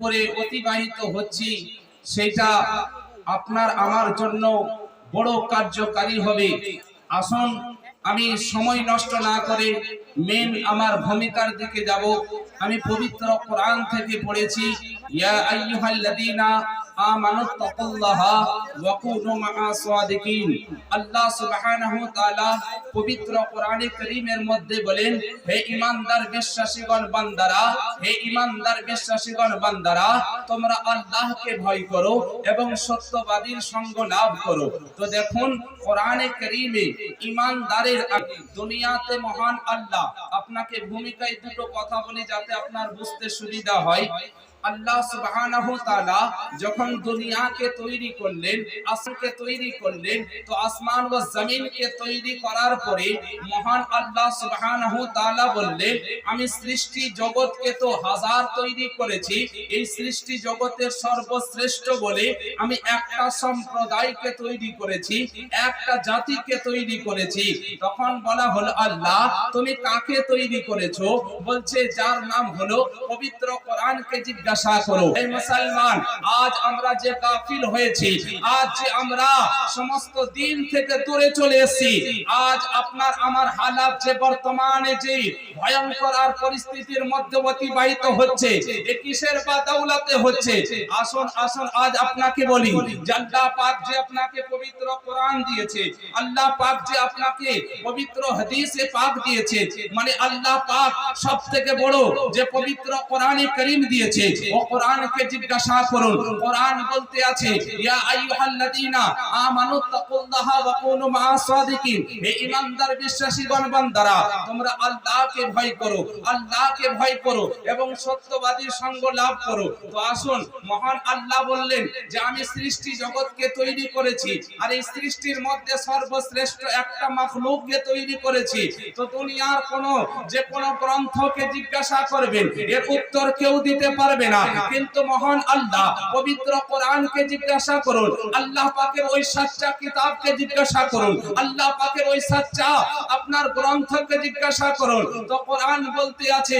করে অতিবাহিত হচ্ছি, সেটা আপনার আমার জন্য বড় কার্যকারী হবে। আসুন, আমি সময় নষ্ট না করে মেন আমার ভূমিকার দিকে যাব। আমি পবিত্র কোরআন থেকে পড়েছি, ইয়া আইয়ুহাল্লাযীনা সত্যবাদীর সঙ্গ লাভ করো। তো দেখুন, কোরআনে দুনিয়াতে মহান আল্লাহ আপনাকে ভূমিকায় দুটো কথা বলি যাতে আপনার বুঝতে সুবিধা হয়। আল্লাহ সুবহানাহু তাআলা যখন দুনিয়াকে তৈরি করলেন, আসমানকে তৈরি করলেন, তো আসমান ও জমিনকে তৈরি করার পরে মহান আল্লাহ সুবহানাহু তাআলা বললেন, আমি সৃষ্টি জগৎকে তো হাজার তৈরি করেছি, এই সৃষ্টি জগতের সর্বশ্রেষ্ঠ বলে আমি একটা সম্প্রদায়কে তৈরি করেছি, একটা জাতিকে তৈরি করেছি। তখন বলা হলো, আল্লাহ, তুমি কাকে তৈরি করেছ? বলছে, যার নাম হলো পবিত্র কোরআনকে জিজ্ঞাসা করো। এই মুসলমান, আজ আমরা যে গাফিল হয়েছি, আজ যে আমরা সমস্ত দিন থেকে দূরে চলে এসেছি, আজ আপনার, আমার হালাত যে বর্তমানে যে ভয়ঙ্কর আর পরিস্থিতির মধ্যে অতিবাহিত হচ্ছে, এ কিসের বা দৌলতে হচ্ছে? আসুন আসুন, আজ আপনাকে বলি আল্লাহ পাক যে আপনাকে পবিত্র কোরআন দিয়েছে, আল্লাহ পাক যে আপনাকে পবিত্র হাদিসে পাক দিয়েছে মানে আল্লাহ পাক সব থেকে বড় যে পবিত্র কোরআনে করিম দিয়েছে ও কোরআনকে জিজ্ঞাসা করুন। কোরআন বলতে আছে, ইয়া আইয়ুহাল্লাযীনা আমানু তাকুল্লাহা ওয়া কুনু মা'আস সাদিকিন। হে ঈমানদার বিশ্বাসীগণ, বান্দারা, তোমরা আল্লাহকে ভয় করো, আল্লাহকে ভয় করো এবং সত্যবাদীর সঙ্গ লাভ করো। তো আসুন, মহান আল্লাহ বললেন যে, আমি সৃষ্টি জগৎকে তৈরি করেছি আর এই সৃষ্টির মধ্যে সর্বশ্রেষ্ঠ একটা মাখলুককে তৈরি করেছি। তো দুনিয়ার কোন যে কোন গ্রন্থকে জিজ্ঞাসা করবেন, এর উত্তর কেউ দিতে পারবে না। কিন্তু মহান আল্লাহ পবিত্র কোরআনকে জিজ্ঞাসা করুন। আল্লাহ পাকের ওই সাচ্চা কিতাবকে জিজ্ঞাসা করুন। আল্লাহ পাকের ওই সাচ্চা আপনার গ্রন্থকে জিজ্ঞাসা করুন। তো কোরআন বলতে আছে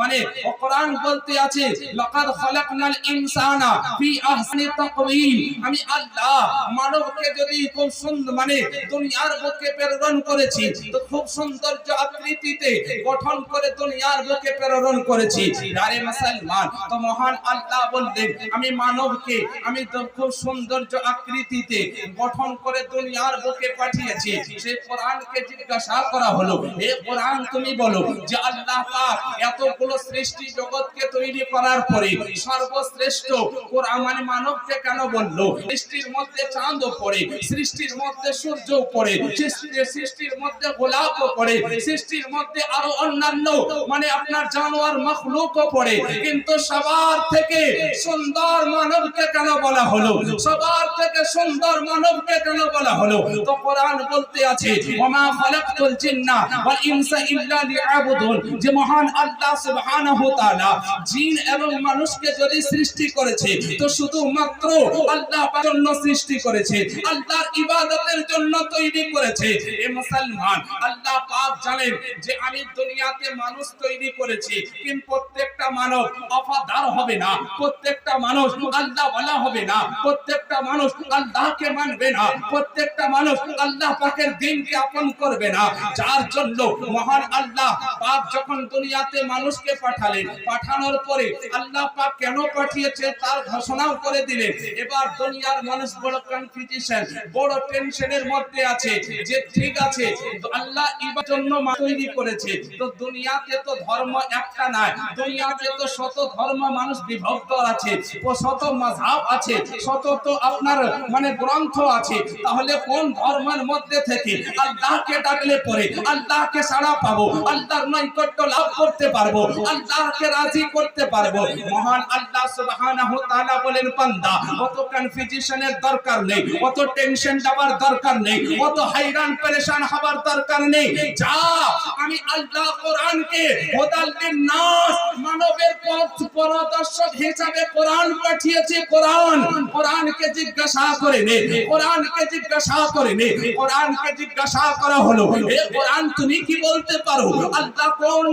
মানে কোরআন বলতে আছে, লাকাদ খালাকনাল ইনসানা ফি আহসানি তাকওয়িম। আমি আল্লাহ মানবকে যদি খুব সুন্দর মানে দুনিয়ার বুকে প্রেরণ করেছি, তো খুব সৌন্দর্য আকৃতিতে গঠন করে দুনিয়ার বুকে প্রেরণ করেছি। আরে মুসলমান তো মহান আল্লাহ বললেন, আমি মানবকে, আমি খুব সৌন্দর্য আকৃতিতে গঠন করে দুনিয়ার বুকে পাঠিয়েছি। সেই কোরআনকে জিজ্ঞাসা করা হলো, হে কোরআন, তুমি বলো যে আল্লাহ পাক এতগুলো সৃষ্টি জগৎকে তৈরি করার পরে সর্বশ্রেষ্ঠ কোরআন মানে মানবকে কেন বলল? সৃষ্টির মধ্যে চাঁদ পড়ে, সৃষ্টির মধ্যে সূর্য পড়ে সৃষ্টির মধ্যে গোলাপ পড়ে, সৃষ্টির মধ্যে আরও অন্যান্য মানে আপনার জানোয়ার মখলুকও পড়ে। কিন্তু সবার থেকে সুন্দর মানবকে কেন বলা হলো? সবার থেকে সুন্দর মানবকে কেন বলা হলো? তো কোরআন বলতে আছে, ওমা খালাকতুল জিন্না ওয়াল ইনসা ইল্লা লিয়াবুদুন। যে মহান আল্লাহ সুবহানাহু তাআলা জিন এবং মানুষকে যদি সৃষ্টি করেছে, তো শুধুমাত্র আল্লাহ পাকের জন্য সৃষ্টি করেছে, আল্লাহর ইবাদতের জন্য তৈরি করেছে। এ মুসলমান, আল্লাহ পাক জানেন যে আমি দুনিয়াতে মানুষ তৈরি করেছি, কিন্তু প্রত্যেকটা মানব অফাদার হবে না। প্রত্যেকটা মানুষ আল্লাহ বলা হবে না। প্রত্যেকটা মানুষ আল্লাহকে মানবে না। প্রত্যেকটা মানুষ আল্লাহ পাকের দিনকে আপন করবে না। যার জন্য মহান আল্লাহ পাক যখন দুনিয়াতে মানুষকে পাঠালেন, পাঠানোর পরে আল্লাহ পাক কেন পাঠিয়েছে তার ঘোষণাও করে দিলেন। এবার দুনিয়ার মানুষ বড় কনফিউশন বড় টেনশনের মধ্যে আছে যে ঠিক আছে, আল্লাহ ইবার জন্য তৈরি করেছে। তো দুনিয়াতে তো ধর্ম একটা নয় দুনিয়াতে তো শত ধর্ম মানুষ বিভক্ত আছে শত মাযহাব আছে, শত তো আপনার মানে গ্রন্থ আছে। তাহলে কোন ধর্মের মধ্যে থেকে আল্লাহকে ডাকলে পরে আল্লাহকে সাড়া পাবো, আল্লাহর নৈকট্য লাভ করতে পারব, আল্লাহকে রাজি করতে পারব? মহান আল্লাহ সুবহানাহু তাআলা বলেন, বান্দা, অত কনফিউশনের দরকার নেই, অত টেনশন দেওয়ার দরকার নেই, অত হাইরান পেরেশান হবার দরকার নেই। যা, আমি আল্লাহ কোরআনকে হুদাল্লিন নাস মানবের পথ পরদর্শক হিসাবে কোরআন পাঠিয়েছে, কোরআন। কোরআনকে জিজ্ঞাসা করে নে, কোরআনকে জিজ্ঞাসা করে নে, কোরআনকে জিজ্ঞাসা করা হলো। হে কোরআন তুমি কি বলতে পারো? আল্লাহ কোন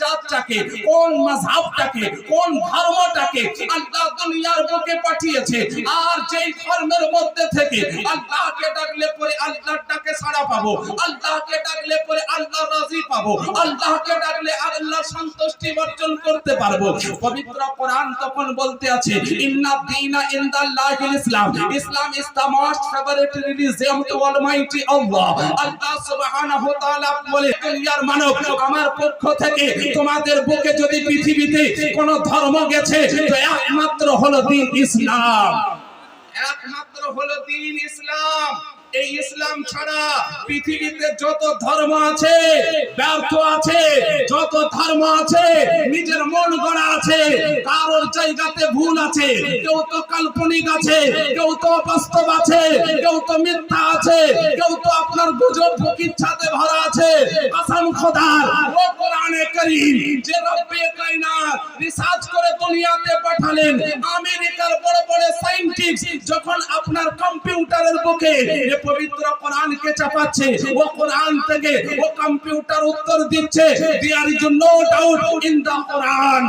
জাতটাকে, কোন মাযহাবটাকে, কোন ধর্মটাকে আল্লাহ দুনিয়ার বুকে পাঠিয়েছে? আর যেই ধর্মের মধ্যে থেকে আল্লাহকে ডাকলে পরে আল্লাহর ডাকে সাড়া পাবো, আল্লাহকে ডাকলে পরে আল্লাহ রাজি পাবো, আল্লাহকে ডাকলে আল্লাহ সন্তুষ্টি অর্জন করতে পারব। পবিত্র কোরআন তখন বলতে আছে, ইন্না দীনা ইসলাম। Islam is most favourite religion to almighty Allah Allah সুবহানাহু তাআলা বলে, দুনিয়ার মানব আমার পক্ষ থেকে তোমাদের বুকে যদি পৃথিবীতে কোন ধর্ম গেছে, তো একমাত্র হলো দিন ইসলাম। একমাত্র হলো দিন ইসলাম। এই ইসলাম ছাড়া পৃথিবীতে যত ধর্ম আছে, ব্যর্থ আছে, যত ধর্ম আছে, নিজের মন গড়া আছে, কারোর জায়গাতে ভুল আছে, কেউ তো কাল্পনিক আছে, কেউ তো বাস্তব আছে, কেউ তো মিথ্যা আছে, কেউ তো আপনার গুজব ফকিচ্ছাতে ভরা আছে। কসম খোদার কোরআনে কারীম, যে রব্বে কায়নাত রিসার্চ করে দুনিয়াতে পাঠালেন, আমেরিকার বড় বড় সায়েন্টিস্ট যখন আপনার কম্পিউটারের বুকে পবিত্র কোরআনকে চাপাচ্ছে, ও কোরআন থেকে ও কম্পিউটার উত্তর দিচ্ছে দেওয়ার জন্য ডাউট ইন দা কোরআন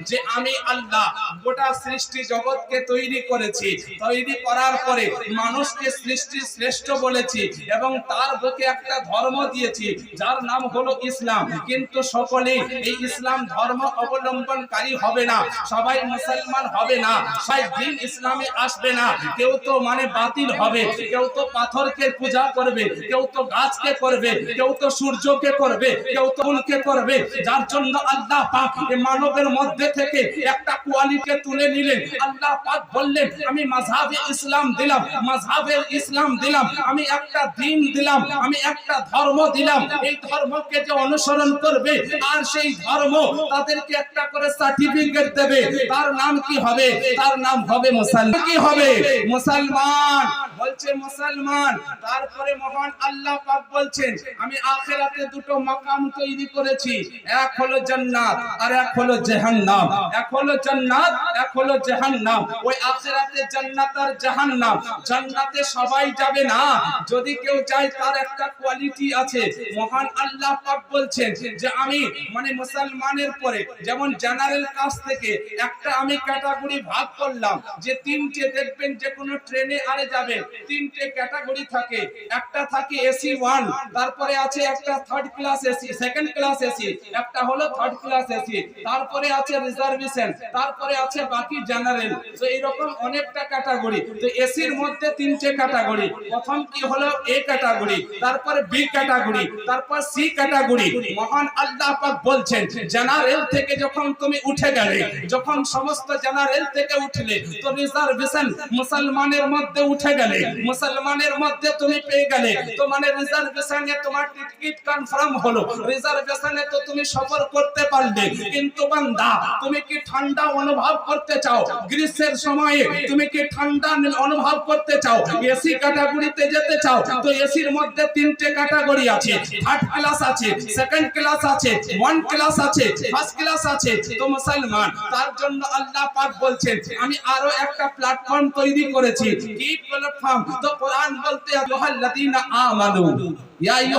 যে আমি আল্লাহ গোটা সৃষ্টি জগৎকে তৈরি করেছি, তৈরি করার পরে মানুষকে সৃষ্টি শ্রেষ্ঠ বলেছি এবং তার বুকে একটা ধর্ম দিয়েছি, যার নাম হলো ইসলাম। কিন্তু সকলে এই ইসলাম ধর্ম অবলম্বনকারী হবে না। সবাই মুসলমান হবে না। সবাই দিন ইসলামে আসবে না। কেউ তো মানে বাতিল হবে। কেউ তো পাথরকে পূজা করবে। কেউ তো গাছকে করবে। কেউ তো সূর্যকে করবে। কেউ তো ফুলকে করবে। যার জন্য আল্লাহ পাক মানবের মধ্যে থেকে একটা কোয়ালিটি তুলে নিলেন। আল্লাহ পাক বললেন, আমি মাযহাবে ইসলাম দিলাম। মাযহাবের ইসলাম দিলাম। আমি একটা দিন দিলাম। আমি একটা ধর্ম দিলাম। এই ধর্মকে যে অনুসরণ করবে, আর সেই ধর্ম তাদেরকে একটা করে সার্টিফিকেট দেবে। তার নাম কি হবে? তার নাম হবে মুসলমান। কি হবে? মুসলমান। বলছে মুসলমান, তারপরে মহান আল্লাহ পাক বলছেন, আমি আখিরাতে দুটো মাকাম তৈরি করেছি, এক হলো জান্নাত আর এক হলো জাহান্নাম। এক হলো জান্নাত, এক হলো জাহান্নাম। ওই আখিরাতে জান্নাত আর জাহান্নাম। জান্নাতে সবাই যাবে না। যদি কেউ যায় তার একটা কোয়ালিটি আছে। মহান আল্লাহ পাক বলছেন যে আমি মানে মুসলমানের পরে, যেমন জেনারেল কাজ থেকে একটা আমি ক্যাটাগরি ভাগ করলাম, যে তিনটে দেখবেন যে কোনো ট্রেনে আরে যাবে তিনটে ক্যাটাগরি থাকে। একটা থাকে এসি ওয়ান, তারপরে আছে একটা third class AC, second class AC, একটা হলো থার্ড ক্লাস এসি, তারপরে আছে রিজার্ভেশন, তারপরে আছে বাকি জেনারেল। তো এইরকম অনেকটা ক্যাটাগরি। তো এসির মধ্যে তিনটে ক্যাটাগরি। প্রথম কি হলো? এ ক্যাটাগরি, তারপরে বি ক্যাটাগরি, তারপর সি ক্যাটাগরি। মহান আল্লাহ পাক বলছেন, জেনারেল থেকে যখন তুমি উঠে গেলে, যখন সমস্ত জেনারেল থেকে উঠলে, তো রিজার্ভেশন মুসলমানের মধ্যে উঠে গেলে মুসলমানের মধ্যে তুমি পেয়ে গেলে। তো মানে রিজার্ভেশনে তোমার টিকিট কনফার্ম হলো। রিজার্ভেশনে তো তুমি সফর করতে কিন্তু বান্দা, তুমি কি ঠান্ডা অনুভব করতে চাও? গ্রীষ্মের সময়ে তুমি কি ঠান্ডা অনুভব করতে চাও? এসি ক্যাটাগরিতে যেতে চাও? তো এসির মধ্যে তিনটে ক্যাটাগরি আছে। থার্ড ক্লাস আছে সেকেন্ড ক্লাস আছে ওয়ান ক্লাস আছে ফার্স্ট ক্লাস আছে। তো মুসলমান, তার জন্য আল্লাহ পাক বলছেন, আমি আরও একটা প্ল্যাটফর্ম তৈরি করেছি। কি প্ল্যাটফর্ম তো কোরআন বলতে আল্লাযীনা আমানু। মানে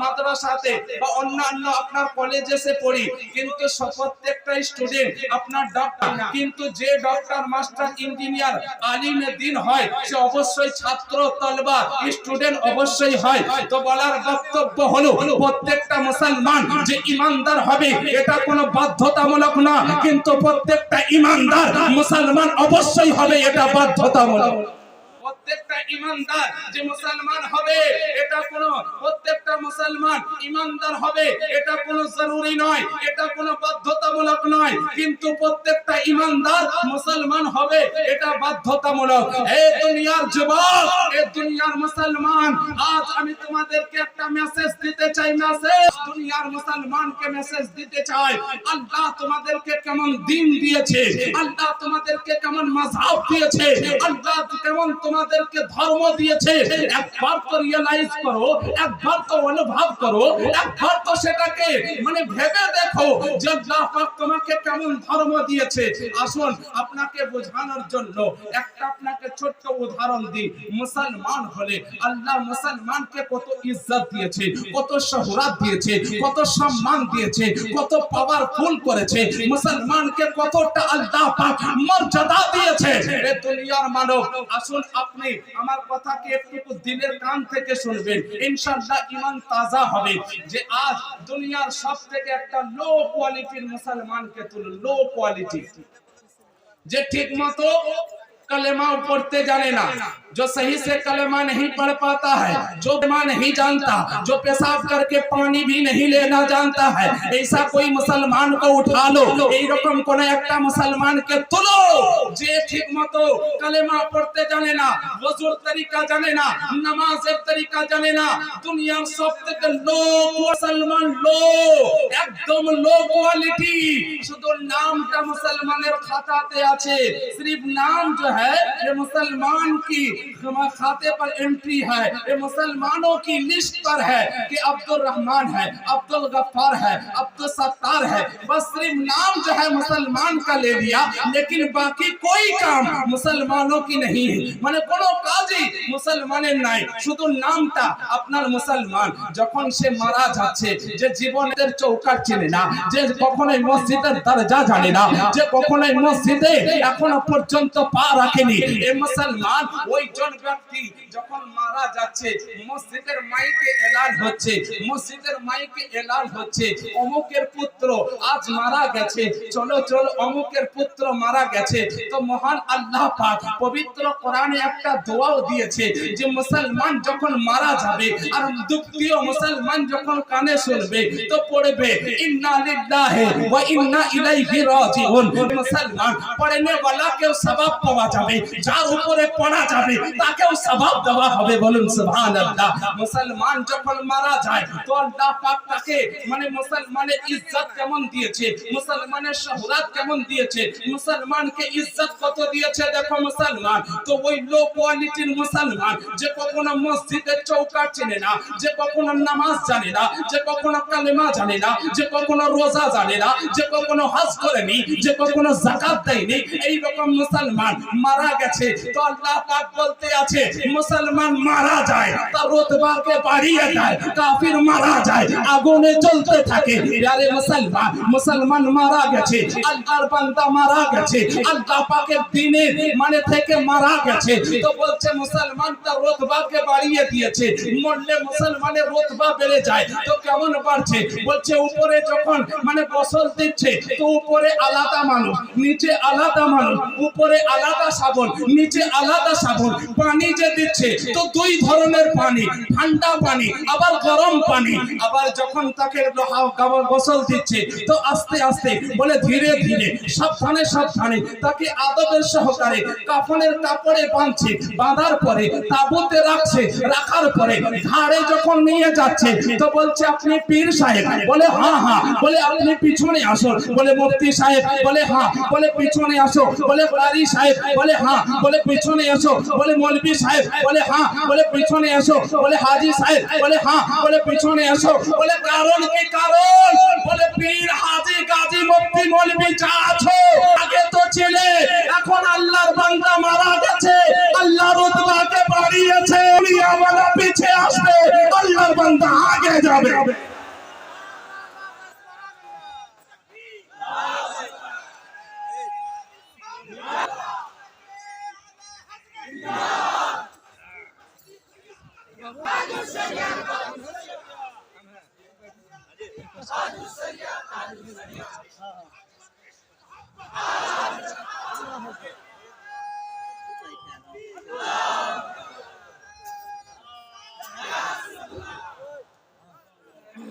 মাদ্রাসাতে বা অন্যান্য আপনার কলেজে পড়ি, কিন্তু প্রত্যেকটা স্টুডেন্ট আপনার ডক্টর কিন্তু যে ডক্টর মাস্টার ইঞ্জিনিয়ার আলিমে দিন হয়, সে অবশ্যই ছাত্র, তলবা স্টুডেন্ট অবশ্যই হয়। তো বলার বক্তব্য হলো প্রত্যেকটা মুসলমান যে ইমানদার হবে এটা কোনো বাধ্যতামূলক না কিন্তু প্রত্যেকটা ইমানদার মুসলমান অবশ্যই হবে এটা বাধ্যতামূলক। প্রত্যেকটা ইমানদার যে মুসলমান হবে, এটা কোনো প্রত্যেকটা মুসলমান ইমানদার হবে, এটা কোনো জরুরি নয়, এটা কোনো বাধ্যতামূলক নয়। কিন্তু প্রত্যেকটা ইমানদার মুসলমান হবে, এটা বাধ্যতামূলক। এই দুনিয়ার যুবক এই দুনিয়ার মুসলমান, আজ আমি তোমাদেরকে একটা মেসেজ দিতে চাই মেসেজ দুনিয়ার মুসলমানকে মেসেজ দিতে চাই, আল্লাহ তোমাদেরকে কেমন দিন দিয়েছে, আল্লাহ তোমাদেরকে কেমন মাযহাব দিয়েছে, আল্লাহ কেমন তোমাদেরকে ধর্ম দিয়েছে, একবার তো রিয়ালাইজ করো, একবার তো অনুভব করো, একবার তো সেটাকে মানে ভেবে দেখো যে আল্লাহ তোমাকে কেমন ধর্ম দিয়েছে। আসুন আপনাকে বোঝানোর জন্য একটা আপনাকে ছোট্ট উদাহরণ দিই। মুসলমান হলে আল্লাহ মুসলমানকে কত ইজ্জত দিয়েছে, কত শহরাত দিয়েছে, কত সম্মান দিয়েছে, কত পাওয়ারফুল করেছে। মুসলমানকে কতটা আল্লাহ পাক মর্যাদা দিয়েছে। এ দুনিয়ার মানব, আসুন আপনি আমার কথাকে একটু দিলের কান থেকে শুনবেন। ইমান তাজা হবে। যে আজ দুনিয়ার সব থেকে একটা লো কোয়ালিটির মুসলমানকে লো কোয়ালিটি যে ঠিক মতো কালেমাও পড়তে জানে না। جو صحیح سے کلمہ نہیں پڑھ پاتا ہے، جو دماغ نہیں جانتا، جو پیساب کر کے پانی بھی نہیں لینا جانتا ہے، ایسا کوئی مسلمان کو اٹھا لو۔ এই রকম কোন একটা মুসলমানকে کلمہ پڑھتے جانے نا وزور طریقہ جانے نا، نماز طریقہ جانے نا، دنیا سفت کے لوگ مسلمان لوگ ایک دم لوگ একদম লো কোয়ালিটি শুধু নামটা মুসলমানের খাতাতে আছে صرف نام جو ہے، یہ مسلمان کی خاتے پر انٹری ہے یہ مسلمانوں کی لشت پر ہے کہ عبد الرحمن ہے عبد الغفار ہے عبد الستار ہے۔ بس صرف نام جو ہے مسلمان کا لے لیا، لیکن باقی کوئی کام مسلمانوں کی نہیں ہے۔ মানে কোনো কাজই মুসলমানের নাই শুধু নামটা আপনার মুসলমান যখন সে মারা যাচ্ছে যে জীবনের চৌকাট চিনে না যে কখনোই মসজিদের দরজা জানে না যে مسجد মসজিদে پر পর্যন্ত پا رکھنی اے مسلمان، وہی জন ব্যক্তি যখন মারা যাচ্ছে, মসজিদের মাইকে এলান হচ্ছে, মসজিদের মাইকে এলান হচ্ছে, অমুকের পুত্র আজ মারা গেছে, চলো চলো, অমুকের পুত্র মারা গেছে। তো মহান আল্লাহ পাক পবিত্র কোরআনে একটা দোয়াও দিয়েছে যে মুসলমান যখন মারা যাবে আর দুঃখীয় মুসলমান যখন কানে শুনবে, তো পড়বে, ইন্না লিল্লাহি ওয়া ইন্না ইলাইহি রাজিউন। মুসলমান পড়নে वाला কেউ সওয়াব পাওয়া যাবে, যার উপরে পড়া যাবে, তাকেও সওয়াব দেওয়া হবে বলুন, সুবহানাল্লাহ। মুসলমান যখন মারা যায় তো আল্লাহ পাক তাকে মানে মুসলমানের ইজ্জত কেমন দিয়েছে? মুসলমানের শহরত কেমন দিয়েছে? মুসলমানকে ইজ্জত কত দিয়েছে? দেখো মুসলমান, তো ওই লো কোয়ালিটির মুসলমান, যে কখনো মসজিদের চৌকাট চেনে না, যে কখনো নামাজ জানে না, যে কখনো কালেমা জানে না, যে কখনো রোজা জানে না, যে কখনো হজ করেনি, যে কখনো যাকাত দেয়নি এই রকম মুসলমান মারা গেছে। তো আল্লাহ পাক বলতে আছে মুসলমান মারা যায়, তার রতবাকে বাড়িয়ে দেয়, কাফির মারা যায়, আগুনে জ্বলতে থাকে। আরে মুসলমান মুসলমান মারা গেছে, আল্লাহর বান্দা মারা গেছে, আল্লাহ পাকের দিনে মানে থেকে মারা গেছে। তো বলছে, মুসলমান তার রতবাকে বাড়িয়ে দিয়েছে, মরলে মুসলমানের রতবা বেড়ে যায়। তো কেমন বাড়ছে? বলছে, উপরে যখন মানে গোসল দিচ্ছে, তো উপরে আলাদা মানুষ, নিচে আলাদা মানুষ, উপরে আলাদা সাবন, নিচে আলাদা সাবন, পানি যে দিচ্ছে তো দুই ধরনের পানি, ঠান্ডা পানি, আবার গরম পানি, আবার যখন তাকে গোসল দিচ্ছে, তো আস্তে আস্তে বলে ধীরে ধীরে, সাবধানে সাবধানে তাকে আদবের সহকারে কাফনের কাপড়ে বাঁধছে, বাঁধার পরে তাবুতে রাখছে, রাখার পরে ঘাড়ে যখন নিয়ে যাচ্ছে, তো বলছে, আপনি পীর সাহেব। বলে হ্যাঁ হ্যাঁ বলে, আপনি পিছনে আসো। বলে, মুফতি সাহেব। বলে হ্যাঁ বলে, পিছনে আসো। বলে কারি সাহেব। বলে হ্যাঁ বলে, পিছনে এসো বলে, মৌলবী সাহেব। বলে হ্যাঁ বলে, পিছনে এসো বলে, হাজি সাহেব বলে হ্যাঁ বলে, পিছনে এসো বলে, কারণ কি কারণ বলে, পীর হাজি গাজী মুফতি মলবি যা আছো, আগে তো ছিলে, এখন আল্লাহর বান্দা মারা গেছে আল্লাহ রুতবাকে বাড়িয়েছে উলিয়াওয়ালা পিছে আসবে, আল্লাহর বান্দা আগে যাবে।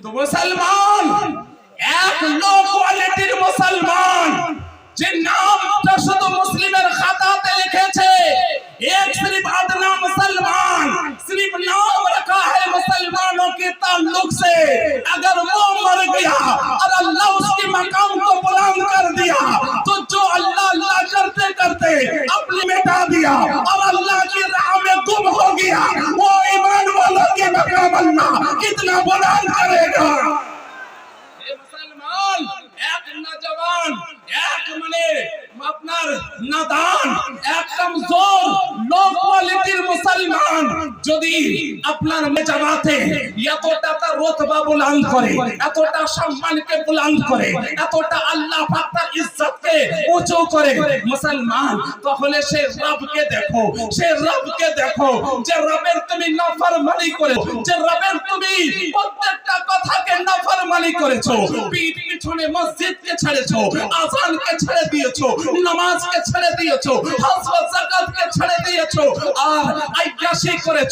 তো মুসলমান, এক লো কোয়ালিটির মুসলমান, যে নামটা শুধু মুসলিমের খাতাতে লিখেছে এক শ্রী আদনা মুসলমান সিরিফ নাম मुसलमानों के ताल्लुक से अगर वो मर गया और अल्लाह उसके मकाम को बुलंद कर दिया तो जो अल्लाह अल्लाह करते करते अपने मिटा दिया और अल्लाह की राह में गुम हो गया वो ईमान वालों के मकाम अल्लाह कितना बुलंद करेगा এ মুসলমান এক নজওয়ান এক মানে আপনার নাদান এক কমজোর লো কোয়ালিটির মুসলমান যদি আপনার মেজাবাতে এতটা তার রতবা বুলন্দ করে, এতটা সম্মানকে বুলন্দ করে, এতটা আল্লাহ পাক্তার ইজ্জতকে উঁচু করে, মুসলমান, তাহলে সে রবকে দেখো, সে রবকে দেখো, যে রবের তুমি নাফরমানি করেছ, যে রবের তুমি প্রত্যেকটা কথাকে নাফরমানি করেছ, পিঠ পিছনে মসজিদকে ছেড়েছো, আজানকে ছেড়ে দিয়েছ, নামাজকে ছেড়ে দিয়েছ হজ ও যাকাতকে ছেড়ে দিয়েছ, আর আইয়াশি করেছ।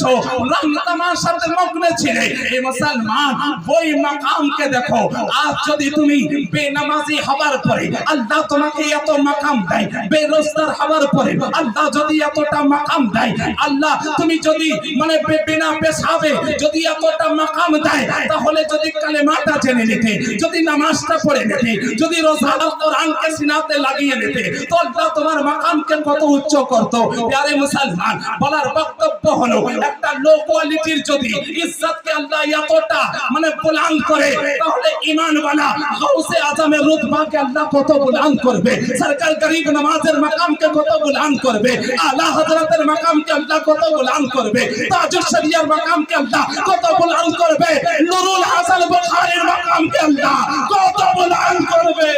রং তামাশাতে মগ্ন ছিলে। এই মুসলমান, ওই মাকামকে দেখো। আজ যদি তুমি বেনামাজি হবার পরে আল্লাহ তোমাকে এত মাকাম দেয়, বেরোজগার হবার পরে আল্লাহ যদি এতটা মাকাম দেয়, আল্লাহ তুমি যদি মানে বিনা পেশাবে যদি এতটা মাকাম দেয়, তাহলে যদি কালেমাটা জেনে নিতে, যদি নামাজটা পড়ে নিতে, যদি রোজা কোরআনকে সিনাতে লাগিয়ে নিতে, তো আল্লাহ তোমার মাকামকে কত উচ্চ করত? প্যারে মুসলমান, বলার বক্তব্য হলো একটা লো কোয়ালিটির যদি ইজ্জতকে আল্লাহ এতটা মানে বুলন্দ করে তাহলে ঈমানওয়ালা গাউসে আজমের রুতবাকে আল্লাহ কত বুলন্দ করবে সরকার গরিব নামাজের মাকামকে কত বুলন্দ করবে আলা হযরতের মাকামকে আল্লাহ কত বুলন্দ করবে তাজুল শরিয়ার মাকামকে আল্লাহ কত বুলন্দ করবে নুরুল হাসান বুখারীর মাকামকে আল্লাহ কত বুলন্দ করবে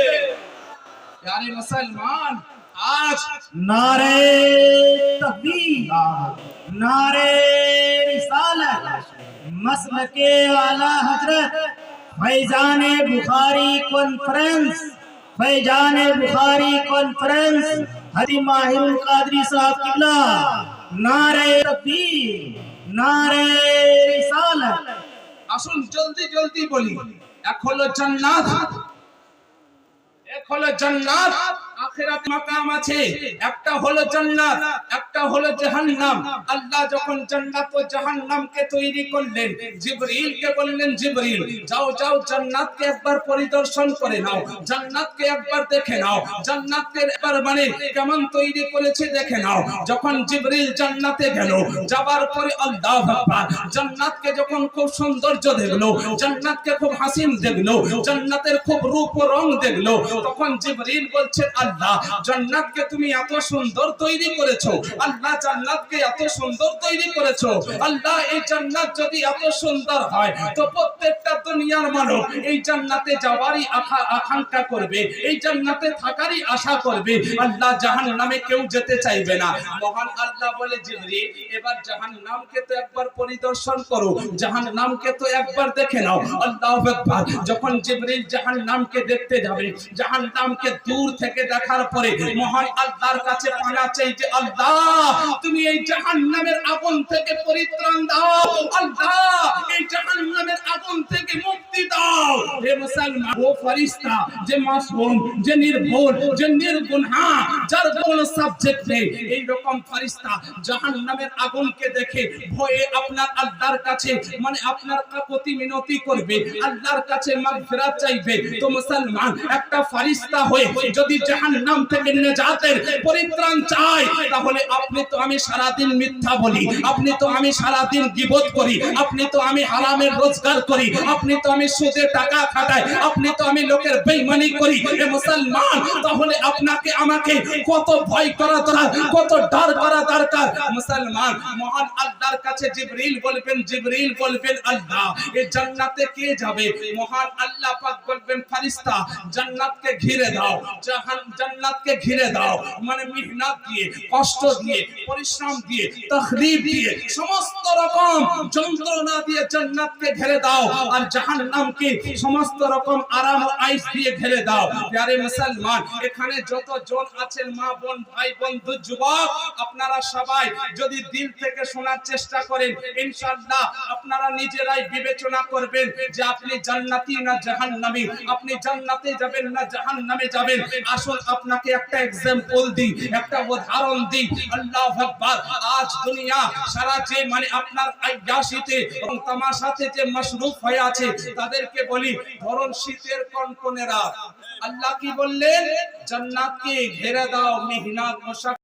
প্যারে মুসলমান আজ नारे तकबीर نعرے رسالت، مسلکِ عالی حضرت، فیضان بخاری کنفرنس فیضان بخاری کنفرنس حدی ماہر قادری صاحب قبلہ نعرے تکبیر نعرے رسالت۔ আসুন جلدی جلدی بولی ایک হলো جنات ایک হলো جنات আখিরাত মাকাম আছে। একটা হলো জান্নাত, একটা হলো জাহান্নাম। আল্লাহ যখন জান্নাত ও জাহান্নামকে তৈরি করলেন, জিবরিলকে বললেন, জিবরিল, যাও যাও, জান্নাতকে একবার পরিদর্শন করে নাও, জান্নাতকে একবার দেখে নাও জান্নাতকে একবার মানে কেমন তৈরি করেছে দেখে নাও। যখন জিবরিল জান্নাতে গেল, যাবার পরে আল্লাহ আকবার, জান্নাতকে যখন খুব সৌন্দর্য দেখল, জান্নাতকে খুব হাসিন দেখল, জান্নাতের খুব রূপ ও রং দেখল, তখন জিবরিল বলছেন আল্লাহ জান্নাতকে তুমি এত সুন্দর তৈরি করেছ। আল্লাহ, জান্নাতকে এত সুন্দর তৈরি করেছ। আল্লাহ, এই জান্নাত যদি এত সুন্দর হয়, তো প্রত্যেকটা দুনিয়ার মানব এই জান্নাতে যাওয়ারই আকাঙ্ক্ষা করবে, এই জান্নাতে থাকারই আশা করবে। আল্লাহ, জাহান্নামে কেউ যেতে চাইবে না। মহান আল্লাহ বলে, জিবরিল, এবার জাহান্নামকে তো একবার পরিদর্শন করো। জাহান্নামকে তো একবার দেখে নাও। আল্লাহ যখন জিবরিল জাহান্নামকে দেখতে যাবে, জাহান্নামকে দূর থেকে দেখার পরে মহান আল্লাহর কাছে পানা চাই যে, আল্লাহ, তুমি এই জাহান্নামের আগুন থেকে পরিত্রাণ দাও। আল্লাহ, এই জাহান্নামের আগুন থেকে মুক্তি দাও। হে মুসলমান, ও ফেরেশতা, যে মাসুম যে নির্ভুল, যে নির্গুণা যার কোনো সাবজেক্ট নেই এই রকম ফেরেশতা জাহান্নামের আগুনকে দেখে ভয়ে আপনার আল্লাহর কাছে মানে আপনার কাকুতি মিনতি করবে, আল্লাহর কাছে মাগফিরাত চাইবে। তো মুসলমান, একটা ফারিস্তা হয়ে যদি জাহান্নাম থেকে নেজাতের পরিত্রাণ চাই, তাহলে আপনি তো আমি সারাদিন মিথ্যা বলি, আপনি তো আমি সারাদিন গিবত করি, আপনি তো আমি হারামের রোজগার করি, আপনি তো আমি সুদে টাকা খাটাই, আপনি তো আমি লোকের বেইমানি করি। এ মুসলমান, তাহলে আপনাকে আমাকে কত ভয় করা দরকার, কত ডর করা দরকার? মুসলমান, মহান আল্লাহর কাছে জিবরিল বলবেন জিবরিল বলবেন আল্লাহ এই জান্নাতে কে যাবে? মহান আল্লাহ পাক বলবেন ফেরেশতা জান্নাতকে ঘিরে দাও জাহান জান্নাতকে ঘিরে দাও। মানে মেহনত দিয়ে, কষ্ট দিয়ে, পরিশ্রম দিয়ে তখরিব দিয়ে, সমস্ত রকম যন্ত্রণা দিয়ে জান্নাতকে ঘিরে দাও আর জাহান্নামকে সমস্ত রকম আরাম আইস দিয়ে ঘিরে দাও। প্যারে মুসলমান, এখানে যত জন আছেন মা বোন, ভাই বন্ধু যুবক, আপনারা সবাই যদি দিল থেকে শোনার চেষ্টা করেন, ইনশাআল্লাহ আপনারা নিজেরাই বিবেচনা করবেন যে আপনি জান্নাতি না জাহান্নামী। আপনি জান্নাতে যাবেন না জাহান্নামে যাবেন। আসুন আপনাকে একটা এক্সাম্পল দিই, একটা উদাহরণ দিই। আল্লাহু আকবার, আজ দুনিয়া সারা যে মানে আপনার আয়াসিতে এবং তামাশাতে যে মশরুফ হয়ে আছে, তাদেরকে বলি, ধরুন শীতের কনকনে রাত আল্লাহ কি বললেন? জান্নাতকে ঘেরে দাও, মিহনাত মোশাক